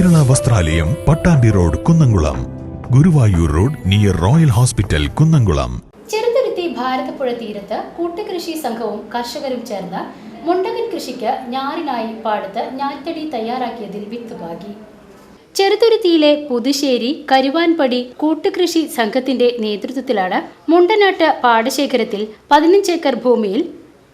വസ്ത്രാലയം Pattambi road Kunnamkulam. Guruvayur road near royal hospital Kunnamkulam. Cheruthuruthy Bharathapuzha തീരത്ത് കൂട്ടുകൃഷി സംഘവും കർഷകരും ചേർന്ന് മുണ്ടകൻ കൃഷിക്ക് ഞാറിനായി പാടത്ത് ഞാറ്റടി തയ്യാറാക്കിയതിൽ വിത്തുപാകി. ചെറുതുരുത്തിയിലെ പുതുശ്ശേരി കരുവാൻപടി കൂട്ടുകൃഷി സംഘത്തിന്റെ നേതൃത്വത്തിലാണ് മുണ്ടനാട്ട് പാടശേഖരത്തിൽ പതിനഞ്ചേക്കർ ഭൂമിയിൽ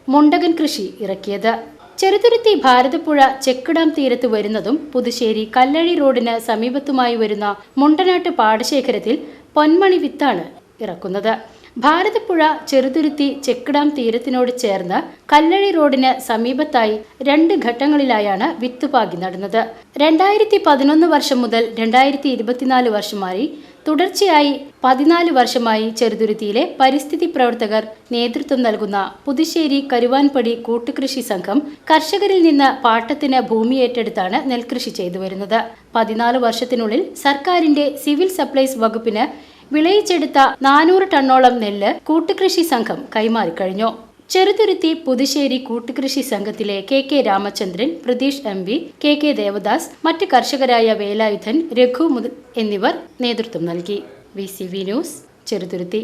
മുണ്ടകൻ കൃഷി ഇറക്കിയത്. ചെറുതുരുത്തി ഭാരതപ്പുഴ ചെക്കിടാം തീരത്ത് വരുന്നതും പുതുശ്ശേരി കല്ലഴി റോഡിന് സമീപത്തുമായി വരുന്ന മുണ്ടനാട്ട് പാടശേഖരത്തിൽ പൊന്മണി വിത്താണ് ഇറക്കുന്നത്. ഭാരതപ്പുഴ ചെറുതുരുത്തി ചെക്കിടാം തീരത്തിനോട് ചേർന്ന് കല്ലഴി റോഡിന് സമീപത്തായി രണ്ട് ഘട്ടങ്ങളിലായാണ് വിത്തുപാകി നടന്നത്. രണ്ടായിരത്തി പതിനൊന്ന് വർഷം മുതൽ രണ്ടായിരത്തി ഇരുപത്തിനാല് വർഷമായി തുടർച്ചയായി പതിനാല് വർഷമായി ചെറുതുരുത്തിയിലെ പരിസ്ഥിതി പ്രവർത്തകർ നേതൃത്വം നൽകുന്ന പുതുശ്ശേരി കരുവാൻപടി കൂട്ടുകൃഷി സംഘം കർഷകരിൽ നിന്ന് പാട്ടത്തിന് ഭൂമി ഏറ്റെടുത്താണ് നെൽകൃഷി ചെയ്തു വരുന്നത് പതിനാല് വർഷത്തിനുള്ളിൽ സർക്കാരിന്റെ സിവിൽ സപ്ലൈസ് വകുപ്പിന് വിളയിച്ചെടുത്ത നാനൂറ് ടണ്ണോളം നെല്ല് കൂട്ടുകൃഷി സംഘം കൈമാറിക്കഴിഞ്ഞു ചെറുതുരുത്തി പുതുശ്ശേരി കൂട്ടുകൃഷി സംഘത്തിലെ K K Ramachandran Pratheesh M V K K Devadas മറ്റ് കർഷകരായ വേലായുധൻ രഘു എന്നിവർ നേതൃത്വം നൽകി. V C V news Cheruthuruthy.